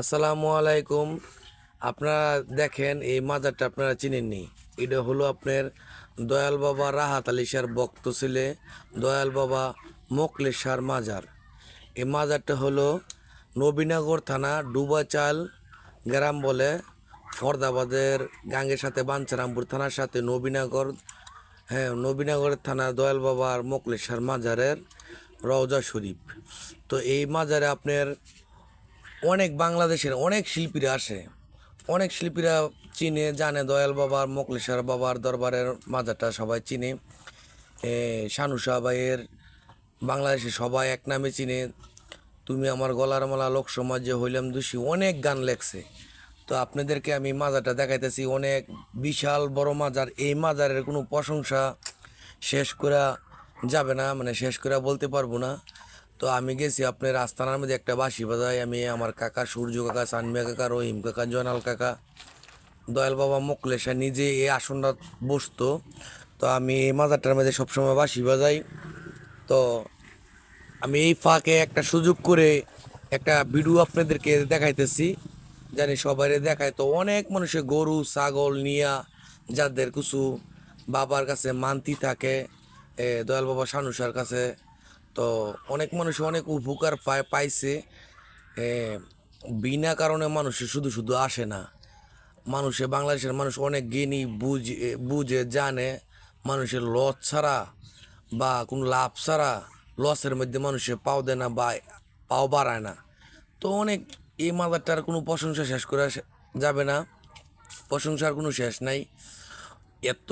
আসসালামু আলাইকুম। আপনারা দেখেন, এই মাজারটা আপনারা চিনেননি? এটা হলো আপনার দয়াল বাবা রাহাত আলী শাহর বক্ত ছিলে, দয়াল বাবা মোকলেশ্বর মাজার। এই মাজারটা হলো নবীনগর থানা ডুবাচাল গ্রাম বলে, ফরদাবাদের গাঙ্গের সাথে বাঞ্ছারামপুর থানার সাথে নবীনগর হ্যাঁ নবীনগর থানা দয়াল বাবার মোকলেশ্বর মাজারের রওজা শরীফ। তো এই মাজারে আপনার অনেক বাংলাদেশের অনেক শিল্পীরা আসে। অনেক শিল্পীরা চিনে, জানে, দয়াল বাবার, মোকলেশ্বর বাবার দরবারের মাজারটা সবাই চিনে। শানু শাহ ভাইয়ের বাংলাদেশে সবাই এক নামে চিনে। তুমি আমার গলার মালা লোক সমাজে হইলাম দোষী, অনেক গান লেখছে। তো আপনাদেরকে আমি মাজারটা দেখাইতেছি, অনেক বিশাল বড় মাজার। এই মাজারের কোনো প্রশংসা শেষ করা যাবে না মানে শেষ করে বলতে পারব না। তো আমি গেছি আপনার আস্তানার মধ্যে একটা বাসি বাজাই আমি আমার কাকা, সূর্য কাকা, সানমিয়া কাকা, রহিম কাকা, জয়নাল কাকা, দয়াল বাবা, মোকলেশা নিজে এই আসনটা বসতো। তো আমি এই মাজারটার মধ্যে সবসময় বাসি বাজাই। তো আমি এই ফাঁকে একটা সুযোগ করে একটা ভিডিও আপনাদেরকে দেখাইতেছি। জানি সবাই দেখায়। তো অনেক মানুষের গরু, ছাগল নিয়া যাদের কিছু বাবার কাছে মান্তি থাকে দয়াল বাবা, সানুসার কাছে তো অনেক মানুষ অনেক উপকার পায়, পাইছে। বিনা কারণে মানুষ শুধু শুধু আসে না। মানুষে, বাংলাদেশের মানুষ অনেক জ্ঞানী, বুঝে বুঝে, জানে। মানুষের লস ছাড়া বা কোনো লাভ ছাড়া লসের মধ্যে মানুষে পাও দেয় না বা পাও বাড়ায় না। তো অনেক এই মাদারটার কোনো প্রশংসা শেষ করা যাবে না। প্রশংসার কোনো শেষ নাই। এত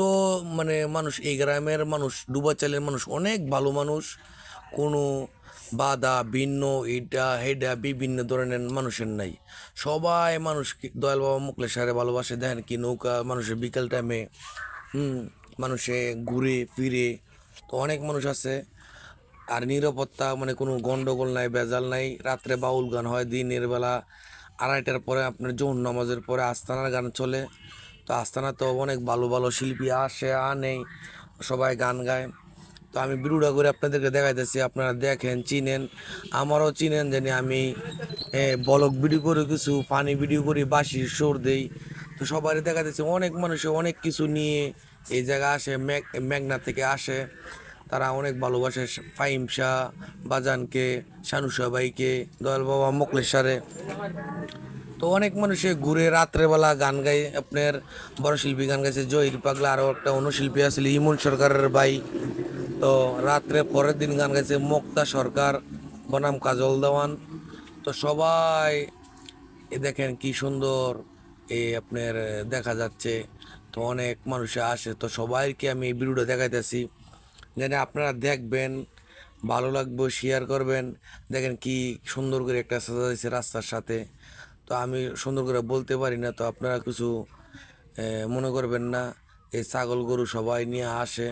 মানে মানুষ এই গ্রামের মানুষ ডুবাচালের মানুষ অনেক ভালো মানুষ। কোনো বাধা, ভিন্ন, এটা, হেডা, বিভিন্ন ধরনের মানুষের নাই। সবাই মানুষ দয়াল বাবা মুকলে সারে ভালোবাসে। দেখেন কি নৌকা মানুষের বিকেল টাইমে হুম, মানুষে ঘুরে, ফিরে, তো অনেক মানুষ আছে। আর নিরাপত্তা মানে কোনো গন্ডগোল নাই বেজাল নাই। রাত্রে বাউল গান হয়, দিনের বেলা আড়াইটার পরে আপনার জোহর নামাজের পরে আস্তানার গান চলে। তো আস্তানা তো অনেক ভালো ভালো শিল্পী আসে, আনে, সবাই গান গায়। তো আমি বিরুডা করে আপনাদেরকে দেখাইতেছি, আপনারা দেখেন, চিনেন। আমারও চিনেন জানি আমি বলক ভিডিও করে কিছু, পানি ভিডিও করি বাসি সুর দেই। তো সবাই দেখাইতেছি, অনেক মানুষে অনেক কিছু নিয়ে এই জায়গা আসে মেঘ মেঘনা থেকে আসে। তারা অনেক ভালোবাসে ফাইম শাহ বাজানকে, শানু ভাইকে দয়াল বাবা মোকলেশ্বরে। তো অনেক মানুষে ঘুরে রাত্রেবেলা গান গায়, আপনার বড় শিল্পী গান গাইছে, জহির পাগলা আরও একটা অনুশিল্পী আছিল ইমন সরকারের ভাই। তো রাত্রে পরের দিন গান গাইছে মুক্তা সরকার, বনাম কাজল দেওয়ান। তো সবাই, এ দেখেন কি সুন্দর এই আপনার দেখা যাচ্ছে। তো অনেক মানুষে আসে, তো সবাইকে আমি এই ভিডিওটা দেখাইতেছি। যেন আপনারা দেখবেন, ভালো লাগবে শেয়ার করবেন। দেখেন কি সুন্দর করে একটা সাজা দিয়েছে রাস্তার সাথে। তো আমি সুন্দর করে বলতে পারি না, তো আপনারা কিছু মনে করবেন না। এই ছাগল গরু সবাই নিয়ে আসে।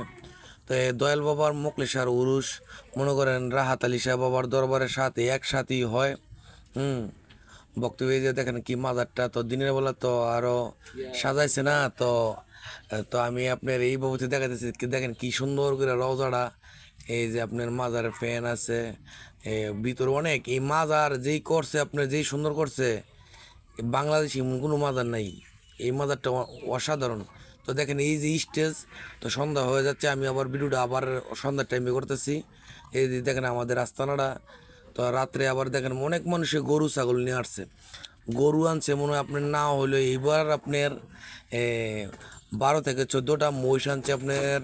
তো দয়াল বাবার মোকলেশার উরুস মনে করেন রাহাত আলী শাহ বাবার দরবারের সাথে একসাথেই হয়। হুম, বক্তব্য যে দেখেন কি মাজারটা তো দিনের বেলা তো আরও সাজাইছে না, তো তো আমি আপনার এই বাবুতে দেখাতেছি দেখেন কি সুন্দর করে রওজাটা। এই যে আপনার মাজারের ফ্যান আছে ভিতরে অনেক। এই মাজার যেই করছে, আপনার যেই সুন্দর করছে, বাংলাদেশে কোনো মাজার নাই। এই মাজারটা অসাধারণ। তো দেখেন এই যে স্টেজ তো সন্ধ্যা হয়ে যাচ্ছে, আমি আবার ভিডিওটা আবার সন্ধ্যার টাইমে করতেছি। এই যে দেখেন আমাদের আস্তানাটা তো রাত্রে আবার দেখেন অনেক মানুষে গরু, ছাগল নিয়ে আসছে। গরু আনছে মনে হয় আপনার না হইল এইবার আপনার বারো থেকে চোদ্দোটা মহিষ আনছে আপনার,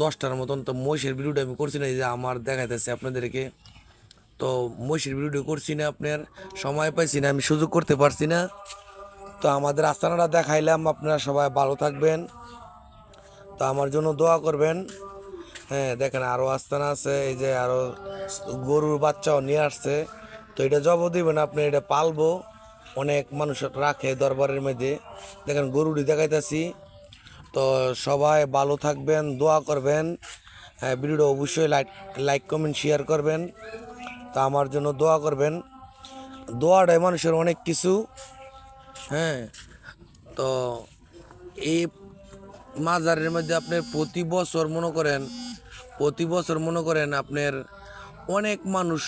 দশটার মতন। তো মহিষের ভিডিওটা আমি করছি না, এই যে আমার দেখাইতেছে আপনাদেরকে। তো মহিষের ভিডিও করছি না আপনার, সময় পাইছি না, আমি সুযোগ করতে পারছি না। তো আমাদের আস্তানাটা দেখাইলাম, আপনারা সবাই ভালো থাকবেন। তো আমার জন্য দোয়া করবেন। হ্যাঁ দেখেন আরও আস্তানা আছে, এই যে আরও গরুর বাচ্চাও নিয়ে আসছে। তো এটা জব দিবেন, আপনি এটা পালবো। অনেক মানুষ রাখে দরবারের মধ্যে। দেখেন গরুটি দেখাইতেছি। তো সবাই ভালো থাকবেন, দোয়া করবেন। হ্যাঁ ভিডিওটা অবশ্যই লাইক লাইক, কমেন্ট, শেয়ার করবেন। তো আমার জন্য দোয়া করবেন। দোয়াটাই মানুষের অনেক কিছু। হ্যাঁ। তো এই মাজারের মধ্যে আপনি প্রতি বছর মনে করেন, প্রতি বছর মনে করেন আপনার অনেক মানুষ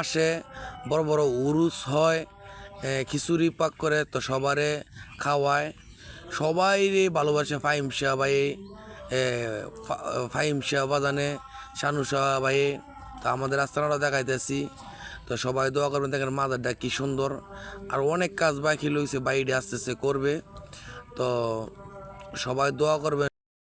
আসে, বড় বড় উরুস হয় খিচুড়ি পাক করে তো সবারে খাওয়ায়। সবাই ভালোবাসে ফাইম শাহ ভাই ফাহিম শাহ বাজানে, শানু শাহ ভাই। তো আমাদের আস্তানাটা দেখাইতেছি। তো সবাই দোয়া করবেন, দেখেন মাদারটা কি সুন্দর। আর অনেক কাজ বাকি লইছে বাইরে আসতেছে করবে। তো সবাই দোয়া করবেন